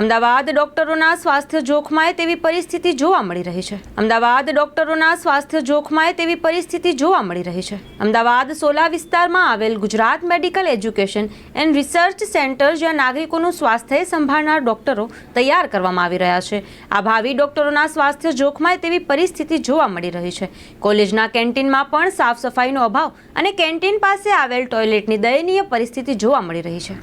અમદાવાદ ડોક્ટરોના સ્વાસ્થ્ય જોખમાય તેવી પરિસ્થિતિ જોવા મળી રહી છે. અમદાવાદ ડોક્ટરોના સ્વાસ્થ્ય જોખમાય તેવી પરિસ્થિતિ જોવા મળી રહી છે. અમદાવાદ સોલા વિસ્તારમાં આવેલ Gujarat medical education and research centre, જ્યાં નાગરિકોનું સ્વાસ્થ્ય સંભાળનાર ડોક્ટરો તૈયાર કરવામાં આવી રહ્યા છે. આ ભાવિ ડોક્ટરોના સ્વાસ્થ્ય જોખમાય તેવી પરિસ્થિતિ જોવા મળી રહી છે. કોલેજના કેન્ટીનમાં પણ સાફ સફાઈનો અભાવ અને કેન્ટીન પાસે આવેલ ટોયલેટની દયનીય પરિસ્થિતિ જોવા મળી રહી છે.